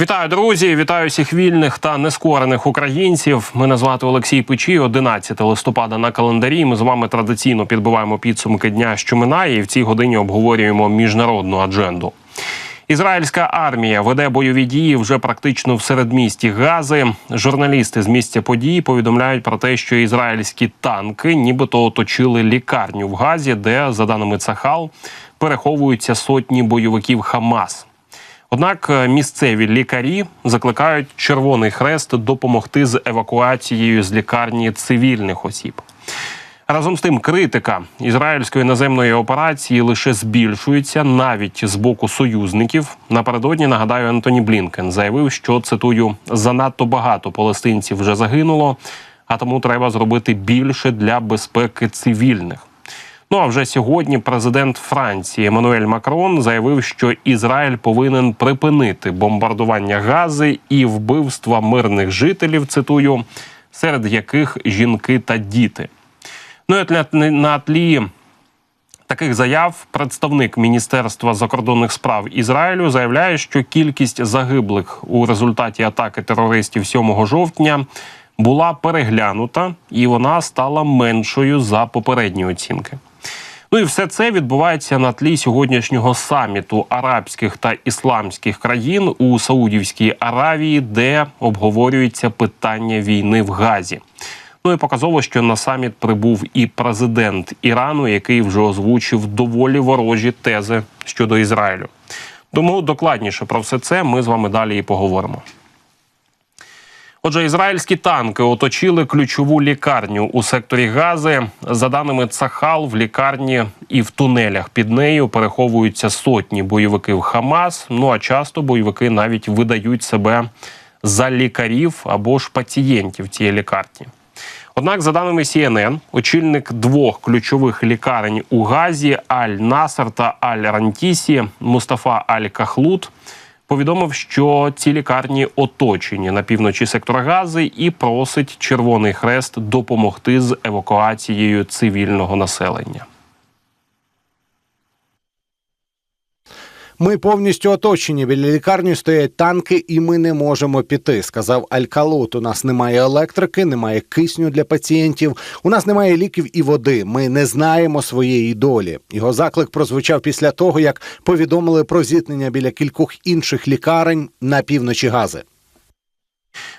Вітаю, друзі! Вітаю всіх вільних та нескорених українців. Мене звати Олексій Печій. 11 листопада на календарі. Ми з вами традиційно підбиваємо підсумки дня, що минає, і в цій годині обговорюємо міжнародну адженду. Ізраїльська армія веде бойові дії вже практично в середмісті Гази. Журналісти з місця події повідомляють про те, що ізраїльські танки нібито оточили лікарню в Газі, де, за даними Цахал, переховуються сотні бойовиків Хамас. Однак е, місцеві лікарі закликають Червоний Хрест допомогти з евакуацією з лікарні цивільних осіб. Разом з тим, критика ізраїльської наземної операції лише збільшується навіть з боку союзників. Напередодні нагадаю, Антоні Блінкен заявив, що цитую занадто багато палестинців вже загинуло, а тому треба зробити більше для безпеки цивільних. Ну а вже сьогодні президент Франції Еммануель Макрон заявив, що Ізраїль повинен припинити бомбардування Гази і вбивства мирних жителів. Цитую, серед яких жінки та діти. Ну і на тлі таких заяв представник Міністерства закордонних справ Ізраїлю заявляє, що кількість загиблих у результаті атаки терористів 7 жовтня була переглянута, і вона стала меншою за попередні оцінки. Ну і все це відбувається на тлі сьогоднішнього саміту арабських та ісламських країн у Саудівській Аравії, де обговорюється питання війни в Газі. Ну і показово, що на саміт прибув і президент Ірану, який вже озвучив доволі ворожі тези щодо Ізраїлю. Тому докладніше про все це ми з вами далі і поговоримо. Отже, ізраїльські танки оточили ключову лікарню у секторі Гази. За даними Цахал, в лікарні і в тунелях під нею переховуються сотні бойовиків Хамас. Ну а часто бойовики навіть видають себе за лікарів або ж пацієнтів цієї лікарні. Однак, за даними CNN, очільник двох ключових лікарень у Газі Аль-Насер та Аль-Рантісі Мустафа Аль-Кахлут повідомив, що ці лікарні оточені на півночі сектора Гази і просить Червоний Хрест допомогти з евакуацією цивільного населення. Ми повністю оточені. Біля лікарні стоять танки, і ми не можемо піти. Сказав Алькалут. У нас немає електрики, немає кисню для пацієнтів. У нас немає ліків і води. Ми не знаємо своєї долі. Його заклик прозвучав після того, як повідомили про зіткнення біля кількох інших лікарень на півночі Гази.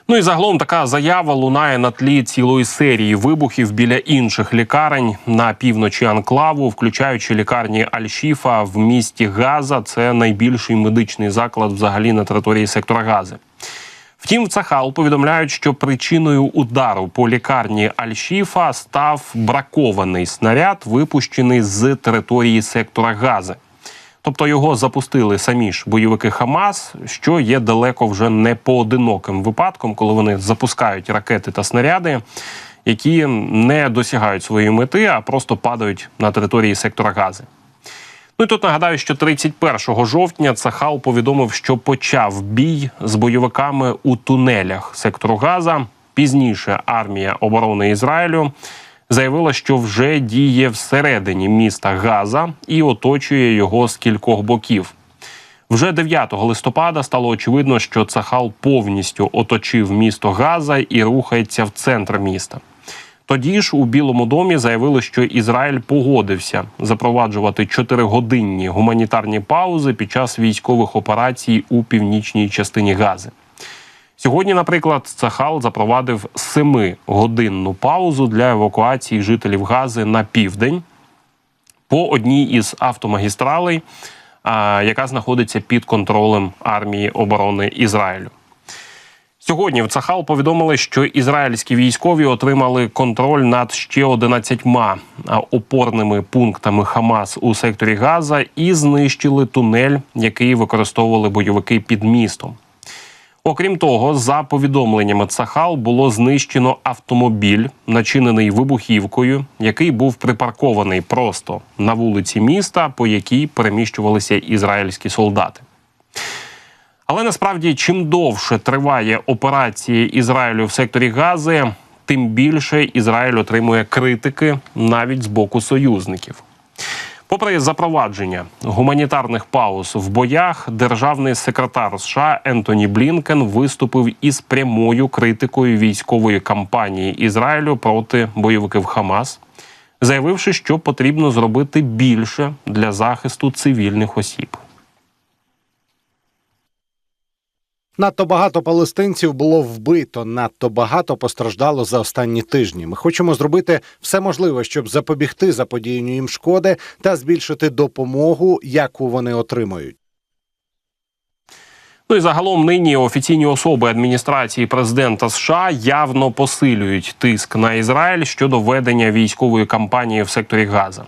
Ну і загалом така заява лунає на тлі цілої серії вибухів біля інших лікарень на півночі анклаву, включаючи лікарні Аль-Шіфа в місті Газа. Це найбільший медичний заклад взагалі на території сектора Гази. Втім, в Цахал повідомляють, що причиною удару по лікарні Аль-Шіфа став бракований снаряд, випущений з території сектора Гази. Тобто його запустили самі ж бойовики Хамас, що є далеко вже не поодиноким випадком, коли вони запускають ракети та снаряди, які не досягають своєї мети, а просто падають на території сектора Гази. Ну і тут нагадаю, що 31 жовтня Цахал повідомив, що почав бій з бойовиками у тунелях сектору Газа. Пізніше армія оборони Ізраїлю заявила, що вже діє всередині міста Газа і оточує його з кількох боків. Вже 9 листопада стало очевидно, що Цахал повністю оточив місто Газа і рухається в центр міста. Тоді ж у Білому домі заявили, що Ізраїль погодився запроваджувати чотиригодинні гуманітарні паузи під час військових операцій у північній частині Гази. Сьогодні, наприклад, Цахал запровадив семигодинну паузу для евакуації жителів Гази на південь по одній із автомагістралей, яка знаходиться під контролем армії оборони Ізраїлю. Сьогодні в Цахал повідомили, що ізраїльські військові отримали контроль над ще 11 опорними пунктами Хамас у секторі Газа і знищили тунель, який використовували бойовики під містом. Окрім того, за повідомленнями Цахал було знищено автомобіль, начинений вибухівкою, який був припаркований просто на вулиці міста, по якій переміщувалися ізраїльські солдати. Але насправді, чим довше триває операція Ізраїлю в секторі Гази, тим більше Ізраїль отримує критики навіть з боку союзників. Попри запровадження гуманітарних пауз в боях, державний секретар США Ентоні Блінкен виступив із прямою критикою військової кампанії Ізраїлю проти бойовиків Хамас, заявивши, що потрібно зробити більше для захисту цивільних осіб. Надто багато палестинців було вбито, надто багато постраждало за останні тижні. Ми хочемо зробити все можливе, щоб запобігти заподіянню їм шкоди та збільшити допомогу, яку вони отримують. Ну і загалом нині офіційні особи адміністрації президента США явно посилюють тиск на Ізраїль щодо ведення військової кампанії в секторі Газа.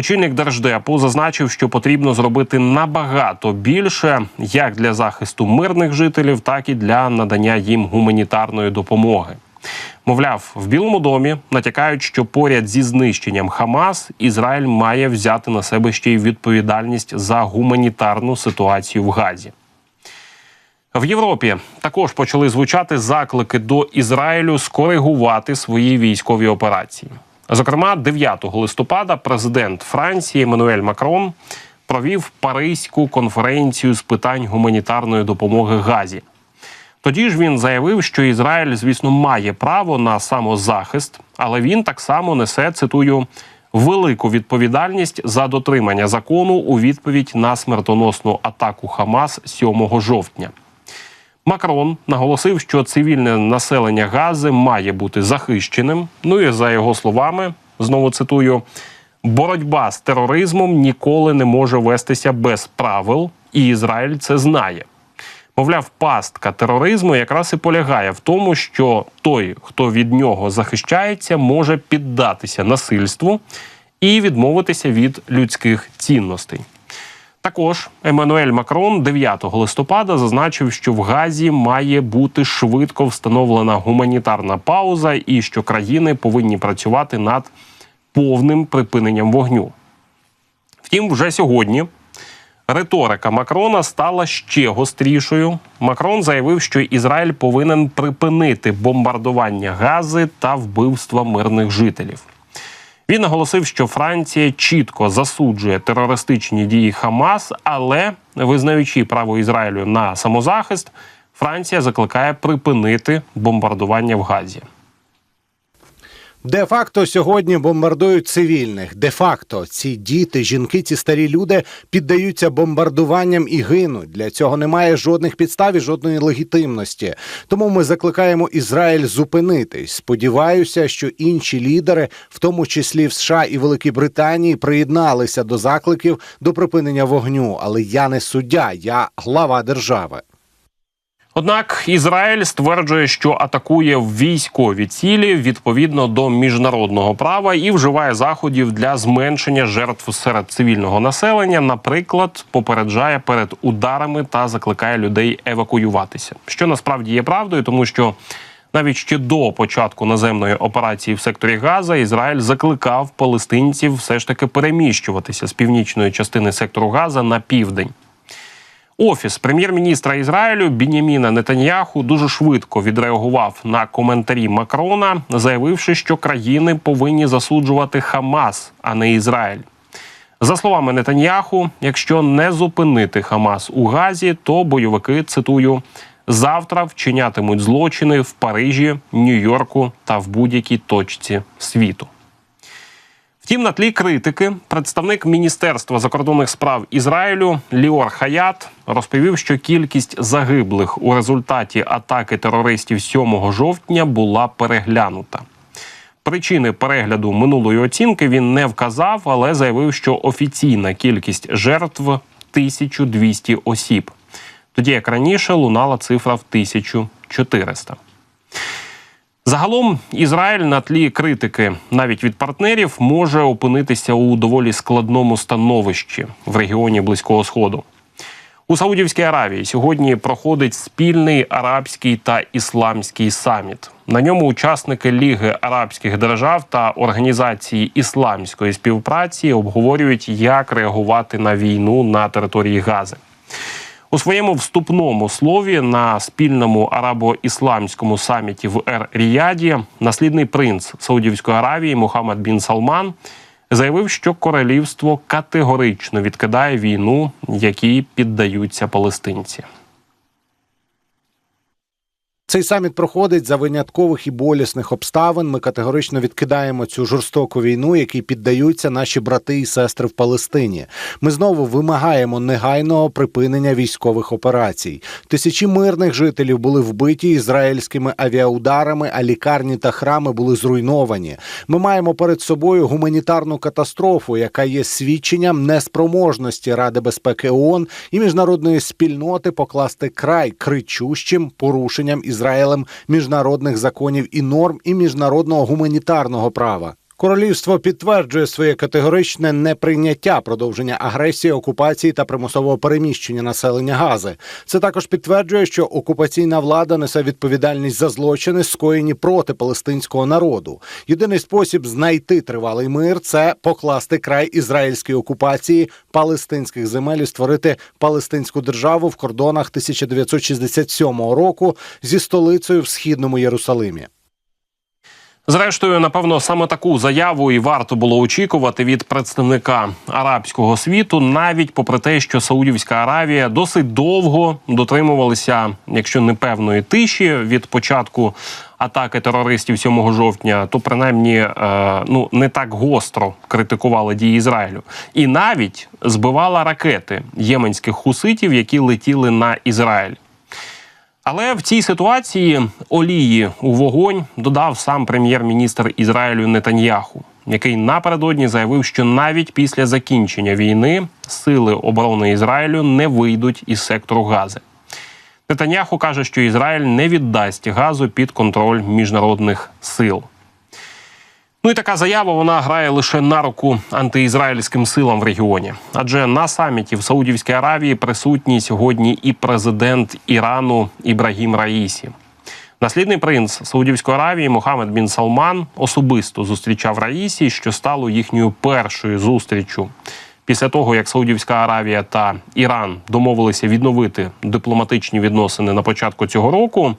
Очільник держдепу зазначив, що потрібно зробити набагато більше як для захисту мирних жителів, так і для надання їм гуманітарної допомоги. Мовляв, в Білому домі натякають, що поряд зі знищенням Хамас Ізраїль має взяти на себе ще й відповідальність за гуманітарну ситуацію в Газі. В Європі також почали звучати заклики до Ізраїлю скоригувати свої військові операції. Зокрема, 9 листопада президент Франції Еммануель Макрон провів Паризьку конференцію з питань гуманітарної допомоги Газі. Тоді ж він заявив, що Ізраїль, звісно, має право на самозахист, але він так само несе цитую велику відповідальність за дотримання закону у відповідь на смертоносну атаку Хамас 7 жовтня. Макрон наголосив, що цивільне населення Гази має бути захищеним. Ну і за його словами, знову цитую: боротьба з тероризмом ніколи не може вестися без правил, і Ізраїль це знає. Мовляв, пастка тероризму якраз і полягає в тому, що той, хто від нього захищається, може піддатися насильству і відмовитися від людських цінностей. Також Еммануель Макрон 9 листопада зазначив, що в Газі має бути швидко встановлена гуманітарна пауза, і що країни повинні працювати над повним припиненням вогню. Втім, вже сьогодні риторика Макрона стала ще гострішою. Макрон заявив, що Ізраїль повинен припинити бомбардування Гази та вбивства мирних жителів. Він наголосив, що Франція чітко засуджує терористичні дії Хамас, але визнаючи право Ізраїлю на самозахист, Франція закликає припинити бомбардування в Газі. Де-факто сьогодні бомбардують цивільних. Де-факто ці діти, жінки, ці старі люди піддаються бомбардуванням і гинуть. Для цього немає жодних підстав і жодної легітимності. Тому ми закликаємо Ізраїль зупинитись. Сподіваюся, що інші лідери, в тому числі в США і Великій Британії, приєдналися до закликів до припинення вогню. Але я не суддя, я глава держави. Однак Ізраїль стверджує, що атакує військові цілі відповідно до міжнародного права і вживає заходів для зменшення жертв серед цивільного населення. Наприклад, попереджає перед ударами та закликає людей евакуюватися, що насправді є правдою, тому що навіть ще до початку наземної операції в секторі Газа Ізраїль закликав палестинців все ж таки переміщуватися з північної частини сектору Газа на південь. Офіс прем'єр-міністра Ізраїлю Біняміна Нетаньяху дуже швидко відреагував на коментарі Макрона, заявивши, що країни повинні засуджувати Хамас, а не Ізраїль. За словами Нетаньяху, якщо не зупинити Хамас у Газі, то бойовики цитую завтра вчинятимуть злочини в Парижі, Нью-Йорку та в будь-якій точці світу. Втім, на тлі критики представник Міністерства закордонних справ Ізраїлю Ліор Хаят розповів, що кількість загиблих у результаті атаки терористів 7 жовтня була переглянута. Причини перегляду минулої оцінки він не вказав, але заявив, що офіційна кількість жертв 1200 осіб. Тоді як раніше лунала цифра в 1400. Загалом Ізраїль на тлі критики навіть від партнерів може опинитися у доволі складному становищі в регіоні Близького Сходу. У Саудівській Аравії сьогодні проходить спільний арабський та ісламський саміт. На ньому учасники Ліги арабських держав та організації ісламської співпраці обговорюють, як реагувати на війну на території Гази. У своєму вступному слові на спільному арабо-ісламському саміті в Ер Ріяді наслідний принц Саудівської Аравії Мухаммад Бін Салман заявив, що королівство категорично відкидає війну, якій піддаються палестинці. Цей саміт проходить за виняткових і болісних обставин. Ми категорично відкидаємо цю жорстоку війну, якій піддаються наші брати і сестри в Палестині. Ми знову вимагаємо негайного припинення військових операцій. Тисячі мирних жителів були вбиті ізраїльськими авіаударами, а лікарні та храми були зруйновані. Ми маємо перед собою гуманітарну катастрофу, яка є свідченням неспроможності Ради безпеки ООН і міжнародної спільноти покласти край кричущим порушенням Ізраїлем міжнародних законів і норм і міжнародного гуманітарного права. Королівство підтверджує своє категоричне неприйняття продовження агресії, окупації та примусового переміщення населення Гази. Це також підтверджує, що окупаційна влада несе відповідальність за злочини, скоєні проти палестинського народу. Єдиний спосіб знайти тривалий мир це покласти край ізраїльській окупації палестинських земель і створити палестинську державу в кордонах 1967 року зі столицею в східному Єрусалимі. Зрештою, напевно, саме таку заяву і варто було очікувати від представника арабського світу, навіть попри те, що Саудівська Аравія досить довго дотримувалася, якщо не певної тиші від початку атаки терористів 7 жовтня, то принаймні е, ну не так гостро критикувала дії Ізраїлю, і навіть збивала ракети єменських хуситів, які летіли на Ізраїль. Але в цій ситуації олії у вогонь додав сам прем'єр-міністр Ізраїлю Нетаньяху, який напередодні заявив, що навіть після закінчення війни сили оборони Ізраїлю не вийдуть із сектору Гази. Нетаньяху каже, що Ізраїль не віддасть газу під контроль міжнародних сил. Ну і така заява вона грає лише на руку антиізраїльським силам в регіоні. Адже на саміті в Саудівській Аравії присутній сьогодні і президент Ірану Ібрагім Раїсі. Наслідний принц Саудівської Аравії Мохаммед Бін Салман особисто зустрічав Раїсі, що стало їхньою першою зустрічю. Після того, як Саудівська Аравія та Іран домовилися відновити дипломатичні відносини на початку цього року.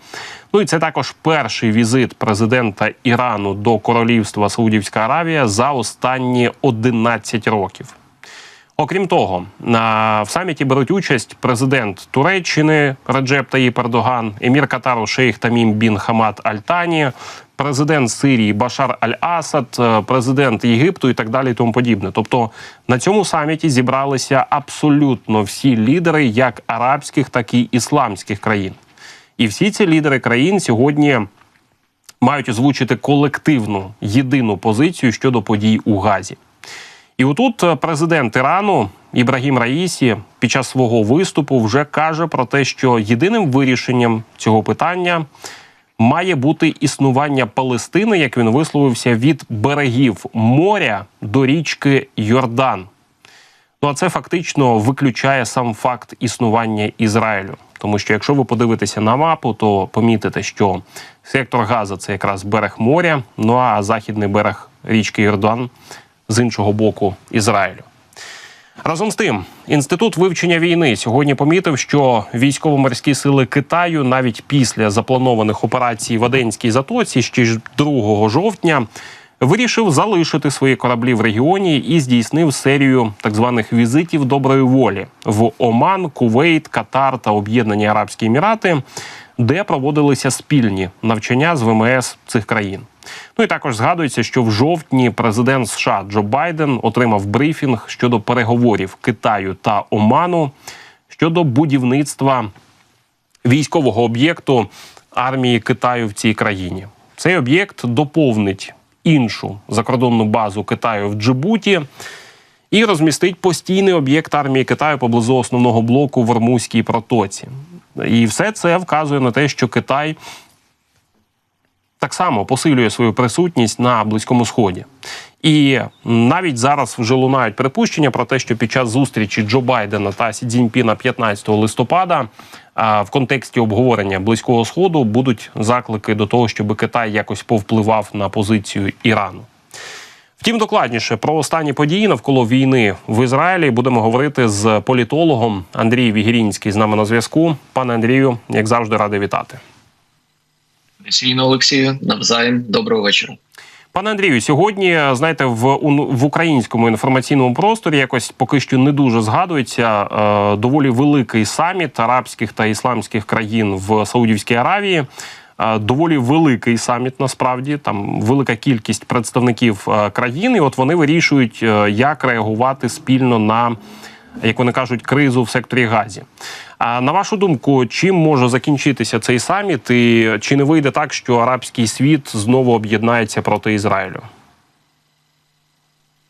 Ну і це також перший візит президента Ірану до королівства Саудівська Аравія за останні 11 років. Окрім того, на в саміті беруть участь президент Туреччини Реджеп Таїп Ердоган, емір Катару Шейх Тамім Бін Хамад Аль Тані, президент Сирії Башар Аль-Асад, е, президент Єгипту і так далі, і тому подібне. Тобто на цьому саміті зібралися абсолютно всі лідери, як арабських, так і ісламських країн. І всі ці лідери країн сьогодні мають озвучити колективну єдину позицію щодо подій у Газі. І отут е, президент Ірану Ібрагім Раїсі під час свого виступу вже каже про те, що єдиним вирішенням цього питання має бути існування Палестини, як він висловився, від берегів моря до річки Йордан. Ну а це фактично виключає сам факт існування Ізраїлю. Тому що якщо ви подивитеся на мапу, то помітите, що сектор Газа це якраз берег моря, ну а західний берег річки Йордан з іншого боку Ізраїлю. Разом з тим, інститут вивчення війни сьогодні помітив, що військово-морські сили Китаю навіть після запланованих операцій в Аденській затоці ще ж 2 жовтня вирішив залишити свої кораблі в регіоні і здійснив серію так званих візитів доброї волі в Оман, Кувейт, Катар та Об'єднані Арабські Емірати, де проводилися спільні навчання з ВМС цих країн. Ну і також згадується, що в жовтні президент США Джо Байден отримав брифінг щодо переговорів Китаю та Оману щодо будівництва військового об'єкту армії Китаю в цій країні. Цей об'єкт доповнить іншу закордонну базу Китаю в Джибуті і розмістить постійний об'єкт армії Китаю поблизу основного блоку в Ормузькій протоці. І все це вказує на те, що Китай так само посилює свою присутність на близькому сході. І навіть зараз вже лунають припущення про те, що під час зустрічі Джо Байдена та Сі Цзіньпіна 15 листопада в контексті обговорення близького сходу будуть заклики до того, щоб Китай якось повпливав на позицію Ірану. Втім, докладніше про останні події навколо війни в Ізраїлі будемо говорити з політологом Андрій Вігірінський з нами на зв'язку. Пане Андрію, як завжди, радий вітати. Свійно Олексію, навзаєм, доброго вечора. Пане Андрію, сьогодні знаєте, в в українському інформаційному просторі якось поки що не дуже згадується е, доволі великий саміт арабських та ісламських країн в Саудівській Аравії. Доволі великий саміт, насправді там велика кількість представників країн, і от вони вирішують, е, як реагувати спільно на як вони кажуть, кризу в секторі газі. А на вашу думку, чим може закінчитися цей саміт, і чи не вийде так, що арабський світ знову об'єднається проти Ізраїлю?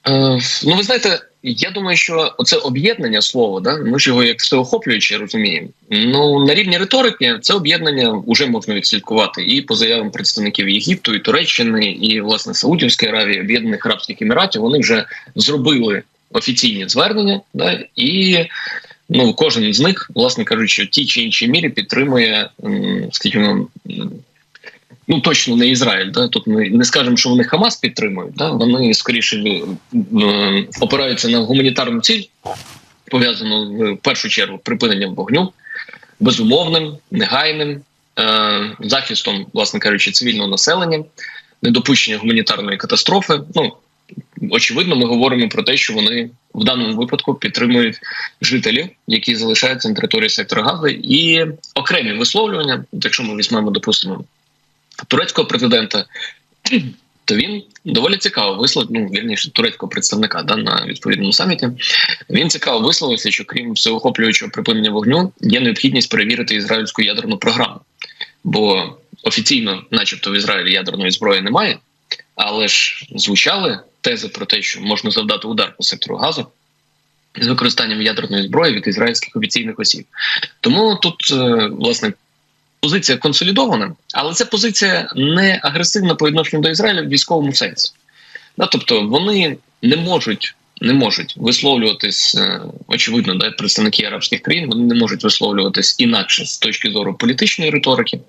Е, ну, ви знаєте, я думаю, що це об'єднання слово, да, ми ж його як всеохоплююче розуміємо. Ну на рівні риторики це об'єднання вже можна відслідкувати і по заявам представників Єгипту, і Туреччини, і власне Саудівської Аравії, Об'єднаних Арабських Еміратів. Вони вже зробили офіційні звернення, да, і ну кожен з них, власне кажучи, в тій чи іншій мірі підтримує, скажімо. Ну точно не Ізраїль. Да? Тут ми не скажемо, що вони Хамас підтримують. Да? Вони скоріше е, опираються на гуманітарну ціль, пов'язану в першу чергу припиненням вогню, безумовним, негайним е, захистом, власне кажучи, цивільного населення, недопущення гуманітарної катастрофи. Ну очевидно, ми говоримо про те, що вони в даному випадку підтримують жителів, які залишаються на території сектора Гази, і окремі висловлювання, якщо ми візьмемо, допустимо турецького президента, то він доволі цікаво висловив, ну вірніше турецького представника да, на відповідному саміті. Він цікаво висловився, що крім всеохоплюючого припинення вогню, є необхідність перевірити ізраїльську ядерну програму, бо офіційно, начебто, в Ізраїлі ядерної зброї немає, але ж звучали тези про те, що можна завдати удар по сектору газу. З використанням ядерної зброї від ізраїльських офіційних осіб, тому тут е, власне позиція консолідована, але це позиція не агресивна по відношенню до Ізраїля в військовому сенсі. Да, тобто вони не можуть не можуть висловлюватись, е, очевидно, да, представники арабських країн вони не можуть висловлюватись інакше з точки зору політичної риторики.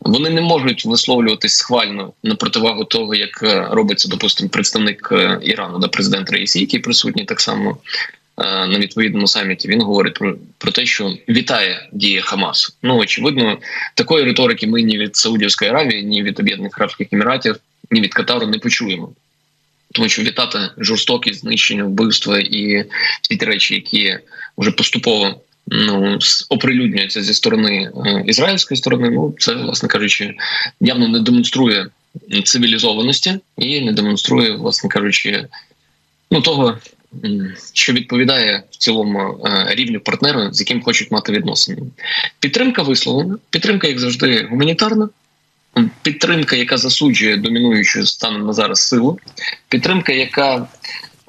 Вони не можуть висловлюватись схвально на противагу того, як е, робиться, допустимо, представник е, Ірану, да, президент Раїсі, який присутній так само на відповідному саміті. Він говорить про, про те, що вітає дії Хамасу. Ну очевидно, такої риторики ми ні від Саудівської Аравії, ні від Об'єднаних Арабських Еміратів, ні від Катару не почуємо. Тому що вітати жорстокість, знищення, вбивства і ті речі, які вже поступово ну оприлюднюються зі сторони е, ізраїльської сторони. Ну це, власне кажучи, явно не демонструє цивілізованості і не демонструє, власне кажучи, ну того, що відповідає в цілому е, рівню партнера, з яким хочуть мати відносини. Підтримка висловлена, підтримка, як завжди, гуманітарна. Підтримка, яка засуджує домінуючу станом на зараз силу, підтримка, яка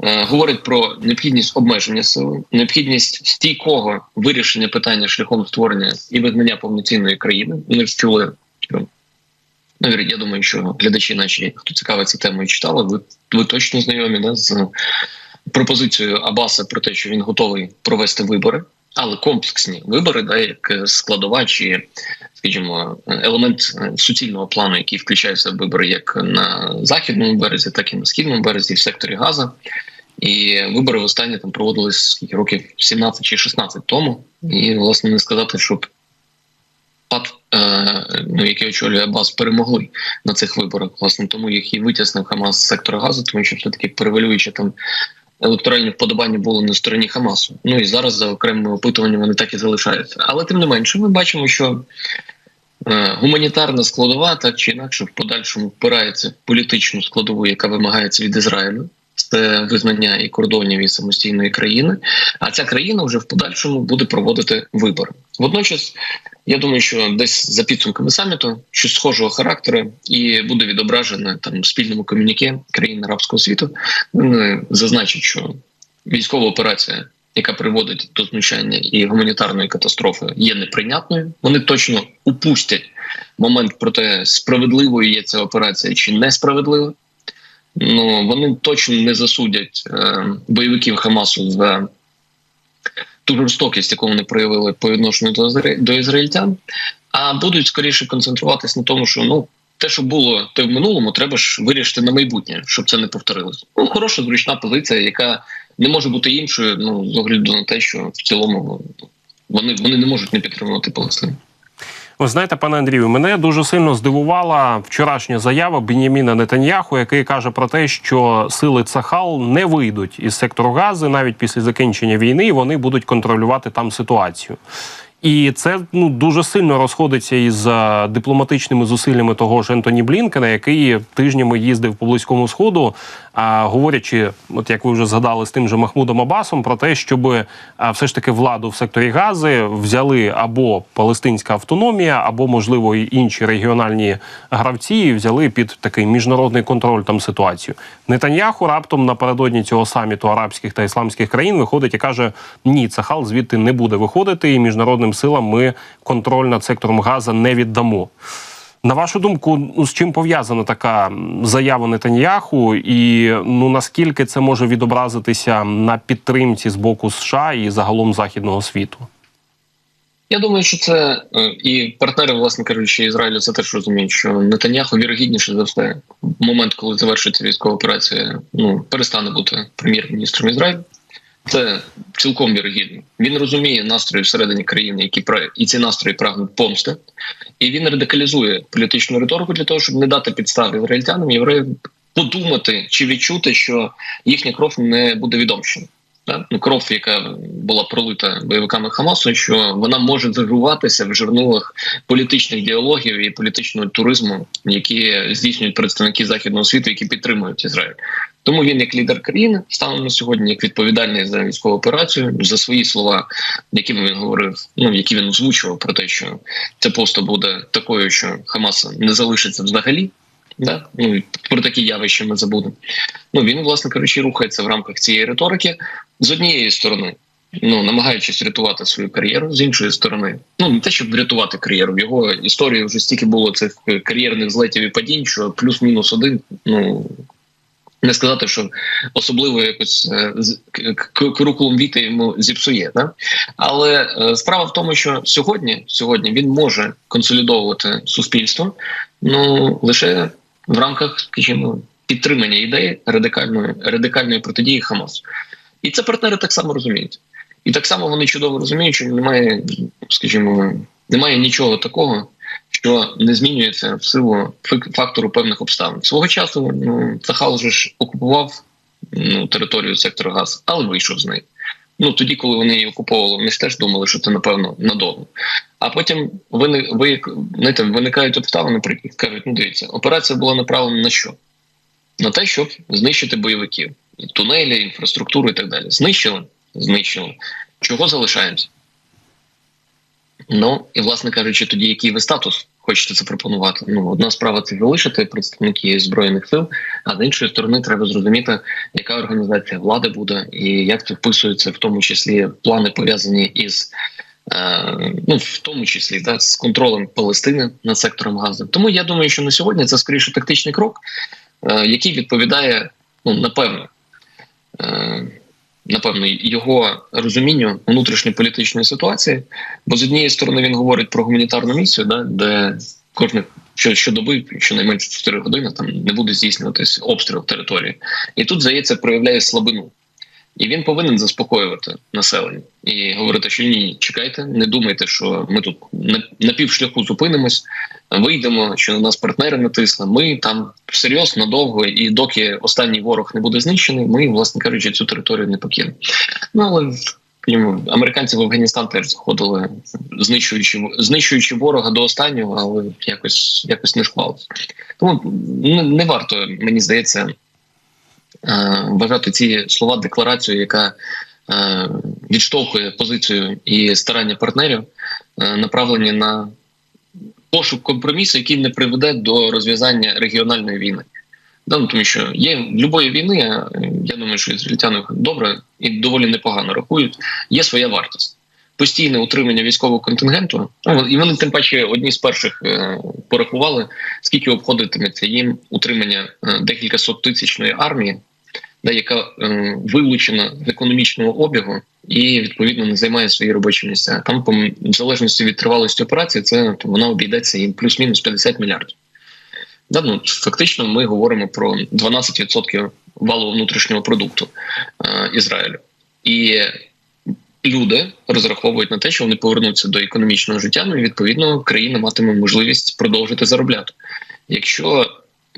е, говорить про необхідність обмеження сили, необхідність стійкого вирішення питання шляхом створення і визнання повноцінної країни. Вони ж чули. Ну, я думаю, що глядачі, наші, хто цікавиться темою, читали, ви, ви точно знайомі да, з пропозицією Абаса про те, що він готовий провести вибори, але комплексні вибори, да, як е, складова чи, скажімо, елемент е, суцільного плану, який включається в вибори як на західному березі, так і на східному березі, в секторі Газа. І вибори востаннє там проводились років 17 чи 16 тому. І, власне, не сказати, щоб пад, е, ну, який очолює Абас, перемогли на цих виборах. Власне, тому їх і витіснив Хамас з сектора газу, тому що все-таки перевалюючи там електоральні вподобання були на стороні Хамасу. Ну і зараз за окремими опитуваннями вони так і залишаються. Але тим не менше, ми бачимо, що е, гуманітарна складова так чи інакше в подальшому впирається в політичну складову, яка вимагається від Ізраїлю. Це визнання і кордонів і самостійної країни. А ця країна вже в подальшому буде проводити вибори. Водночас, я думаю, що десь за підсумками саміту щось схожого характеру і буде відображено там спільному комюніке країн арабського світу. Вони зазначать, що військова операція, яка приводить до знущання і гуманітарної катастрофи, є неприйнятною. Вони точно упустять момент про те, справедливою є ця операція чи несправедлива. Ну вони точно не засудять е, бойовиків Хамасу за ту жорстокість, яку вони проявили по відношенню до, до ізраїльтян, а будуть скоріше концентруватись на тому, що ну те, що було те в минулому, треба ж вирішити на майбутнє, щоб це не повторилось. Ну хороша зручна позиція, яка не може бути іншою. Ну з огляду на те, що в цілому ну, вони, вони не можуть не підтримувати Палестину. Ви знаєте, пане Андрію, мене дуже сильно здивувала вчорашня заява Беняміна Нетаньяху, який каже про те, що сили Цахал не вийдуть із сектору Гази навіть після закінчення війни. і Вони будуть контролювати там ситуацію. І це ну дуже сильно розходиться із дипломатичними зусиллями того ж Ентоні Блінкена, який тижнями їздив по близькому сходу, а говорячи, от як ви вже згадали з тим же Махмудом Абасом, про те, щоб все ж таки владу в секторі Гази взяли або палестинська автономія, або можливо і інші регіональні гравці, взяли під такий міжнародний контроль там ситуацію. Нетаньяху раптом напередодні цього саміту арабських та ісламських країн виходить і каже: Ні, Цахал звідти не буде виходити, і міжнародним силам ми контроль над сектором Газа не віддамо. На вашу думку, ну, з чим пов'язана така заява Нетаньяху, і ну наскільки це може відобразитися на підтримці з боку США і загалом західного світу? Я думаю, що це е, і партнери, власне кажучи, Ізраїлю це теж розуміють, що Нетаньяху вірогідніше за все, в момент, коли завершиться військова операція, ну перестане бути прем'єр-міністром Ізраїлю. Це цілком вірогідно. Він розуміє настрої всередині країни, які і ці настрої прагнуть помсти, і він радикалізує політичну риторику для того, щоб не дати підстав ізраїльтянам євреям подумати чи відчути, що їхня кров не буде відомщена. Ну, кров, яка була пролита бойовиками Хамасу, що вона може зажуватися в жернулах політичних діалогів і політичного туризму, які здійснюють представники західного світу, які підтримують Ізраїль. Тому він, як лідер країни, станом на сьогодні, як відповідальний за військову операцію, за свої слова, якими він говорив, ну які він озвучував про те, що це просто буде такою, що Хамаса не залишиться взагалі. Да? Ну про такі явища ми забудемо. Ну він, власне кажучи, рухається в рамках цієї риторики з однієї сторони. Ну, намагаючись рятувати свою кар'єру, з іншої сторони, ну не те, щоб врятувати кар'єру. В його історії вже стільки було цих кар'єрних злетів і падінь, що плюс-мінус один. Ну не сказати, що особливо якось е, з- к- к- курикулум віти йому зіпсує. Да? Але е, справа в тому, що сьогодні, сьогодні він може консолідовувати суспільство ну лише в рамках, скажімо, підтримання ідеї радикальної радикальної протидії Хамасу. І це партнери так само розуміють. І так само вони чудово розуміють, що немає, скажімо, немає нічого такого, що не змінюється в силу фактору певних обставин. Свого часу ну, Цахал вже ж окупував ну, територію сектору Газ, але вийшов з неї. Ну тоді, коли вони її окуповували, вони ж теж думали, що це напевно надовго. А потім вини, ви, знаєте, виникають обставини, при яких кажуть, ну дивіться, операція була направлена на що? На те, щоб знищити бойовиків, тунелі, інфраструктуру і так далі. Знищили? Знищили. Чого залишаємося? Ну і власне кажучи, тоді який ви статус хочете запропонувати? Ну, одна справа це залишити представники збройних сил, а з іншої сторони, треба зрозуміти, яка організація влади буде, і як це вписується, в тому числі плани пов'язані із. е, Ну, в тому числі да, з контролем Палестини над сектором Гази. Тому я думаю, що на сьогодні це скоріше тактичний крок, е, який відповідає, ну напевно, е, напевно, його розумінню внутрішньополітичної ситуації. Бо з однієї сторони він говорить про гуманітарну місію, да, де кожне що щодоби, щонайменше 4 години, там не буде здійснюватись обстріл території. І тут, здається, проявляє слабину. І він повинен заспокоювати населення і говорити, що ні, чекайте, не думайте, що ми тут на, півшляху зупинимось, вийдемо, що на нас партнери натисли. Ми там всерйоз надовго, і доки останній ворог не буде знищений, ми, власне кажучи, цю територію не покинемо. Ну але американці в Афганістан теж заходили, знищуючи знищуючи ворога до останнього, але якось якось не склалося. Тому не, не варто, мені здається, вважати ці слова декларацією, яка е, відштовхує позицію і старання партнерів, е, направлені на пошук компромісу, який не приведе до розв'язання регіональної війни. Да, ну, тому що є будь-якої війни, е, я думаю, що ізраїльтяни добре і доволі непогано рахують, є своя вартість. Постійне утримання військового контингенту, ну, і вони тим паче одні з перших е, порахували, скільки обходитиметься їм утримання е, декілька тисячної армії, да, яка е, вилучена з економічного обігу і відповідно не займає свої робочі місця. Там, по в залежності від тривалості операції, це то вона обійдеться їм плюс-мінус 50 мільярдів. Да, ну, фактично, ми говоримо про 12% валового внутрішнього продукту е, Ізраїлю. І люди розраховують на те, що вони повернуться до економічного життя, ну і відповідно країна матиме можливість продовжити заробляти. Якщо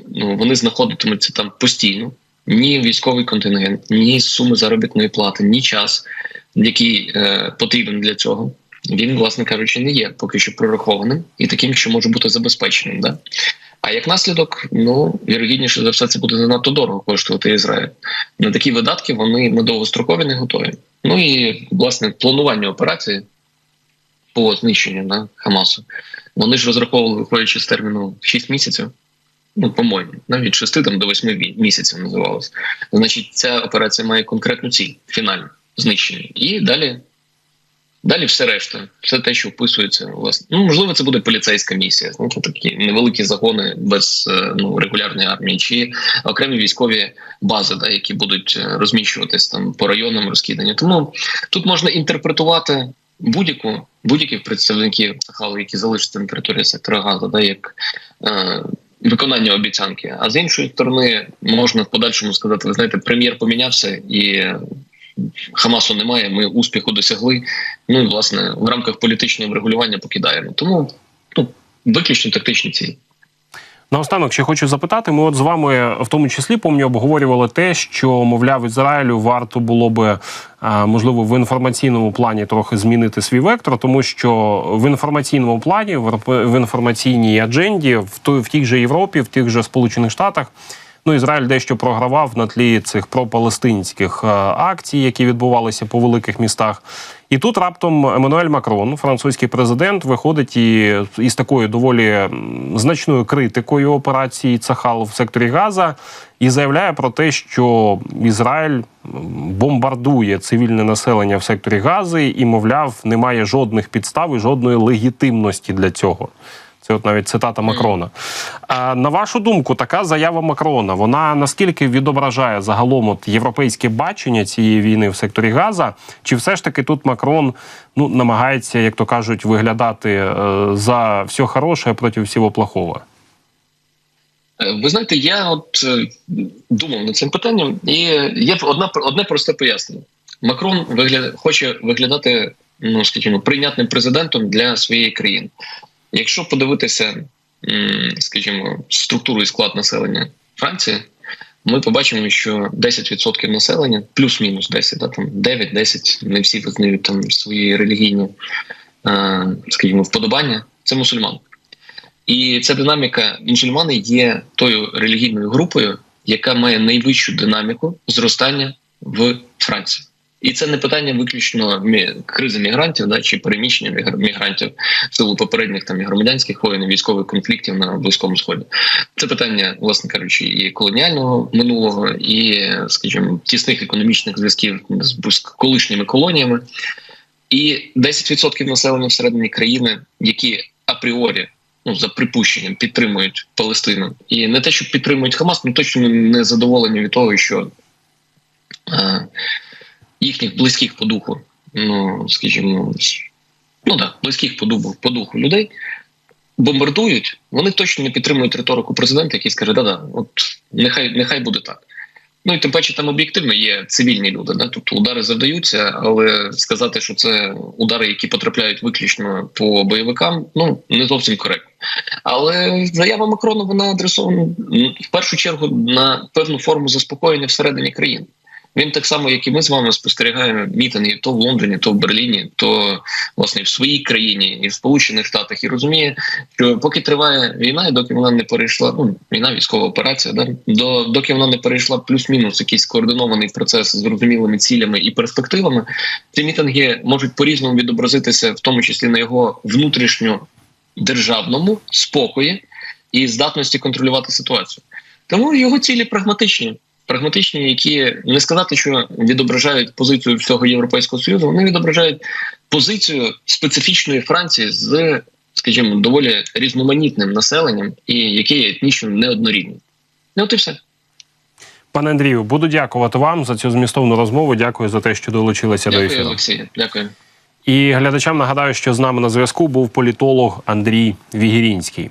ну вони знаходитимуться там постійно, ні військовий контингент, ні суми заробітної плати, ні час, який е, потрібен для цього. Він, власне кажучи, не є поки що прорахованим і таким, що може бути забезпеченим. Да? А як наслідок, ну вірогідніше за все, це буде занадто дорого коштувати Ізраїль. На такі видатки вони на довгострокові не готові. Ну і власне планування операції по знищенню да, Хамасу. Вони ж розраховували, виходячи з терміну 6 місяців. Ну, по-моєму, навіть 6 там, до 8 місяців називалось. Значить, ця операція має конкретну ціль, фінальну знищення. І далі Далі все решта, все те, що вписується, власне. Ну можливо, це буде поліцейська місія. Знаєте, такі невеликі загони без е, ну регулярної армії, чи окремі військові бази, да, які будуть е, розміщуватись там по районам розкидані. Тому тут можна інтерпретувати будь-яку будь-яких представників Сахалу, які залишаться на території сектора Газа, да, як е, виконання обіцянки. А з іншої сторони, можна в подальшому сказати, ви знаєте, прем'єр помінявся і. Хамасу немає, ми успіху досягли. Ну і власне в рамках політичного врегулювання покидаємо. Тому ну виключно тактичні цілі. Наостанок ще хочу запитати. Ми от з вами в тому числі помню обговорювали те, що мовляв Ізраїлю варто було би можливо в інформаційному плані трохи змінити свій вектор, тому що в інформаційному плані, в в інформаційній адженді, в той в тій же Європі, в тих же Сполучених Штатах. Ну, Ізраїль дещо програвав на тлі цих пропалестинських е, акцій, які відбувалися по великих містах. І тут раптом Еммануель Макрон, французький президент, виходить і із такою доволі значною критикою операції Цахал в секторі Газа і заявляє про те, що Ізраїль бомбардує цивільне населення в секторі Гази, і, мовляв, немає жодних підстав і жодної легітимності для цього. Це от навіть цитата Макрона. А на вашу думку, така заява Макрона вона наскільки відображає загалом от європейське бачення цієї війни в секторі Газа? Чи все ж таки тут Макрон ну намагається, як то кажуть, виглядати е, за все хороше проти всього плохого? Е, Ви знаєте, я от е, думав над цим питанням, і є одна одне просте пояснення. Макрон вигляд, хоче виглядати, ну скажімо, прийнятним президентом для своєї країни. Якщо подивитися, скажімо, структуру і склад населення Франції, ми побачимо, що 10% населення, плюс-мінус 10, да, там 9-10, не всі визнають там свої релігійні, е, скажімо, вподобання, це мусульмани. І ця динаміка мусульмани є тою релігійною групою, яка має найвищу динаміку зростання в Франції. І це не питання виключно кризи мігрантів, да чи переміщення мігрантів в силу попередніх там і громадянських воєн, і військових конфліктів на близькому сході. Це питання, власне кажучи, і колоніального минулого, і, скажімо, тісних економічних зв'язків з колишніми колоніями, і 10% населення всередині країни, які апріорі. Ну, за припущенням підтримують Палестину, і не те, що підтримують Хамас, ну точно не задоволені від того, що е, їхніх близьких по духу, ну скажімо, ну да, близьких по духу, по духу людей бомбардують, вони точно не підтримують риторику президента, який скаже, да-да, от нехай нехай буде так. Ну і тим паче там об'єктивно є цивільні люди. Да? Тобто удари завдаються, але сказати, що це удари, які потрапляють виключно по бойовикам, ну не зовсім коректно. Але заява Макрона вона адресована в першу чергу на певну форму заспокоєння всередині країни. Він так само, як і ми з вами спостерігаємо мітинги то в Лондоні, то в Берліні, то власне в своїй країні і в Сполучених Штатах, і розуміє, що поки триває війна, і доки вона не перейшла, ну війна, військова операція, да до доки вона не перейшла плюс-мінус якийсь координований процес з зрозумілими цілями і перспективами, ці мітинги можуть по різному відобразитися, в тому числі на його внутрішньо державному спокої і здатності контролювати ситуацію. Тому його цілі прагматичні прагматичні, які не сказати, що відображають позицію всього європейського союзу, вони відображають позицію специфічної Франції з, скажімо, доволі різноманітним населенням і яке є етнічно неоднорідним. Ну от і все. Пане Андрію, буду дякувати вам за цю змістовну розмову. Дякую за те, що долучилися до Дякую, ефіру. Олексій. Дякую. І глядачам нагадаю, що з нами на зв'язку був політолог Андрій Вігірінський.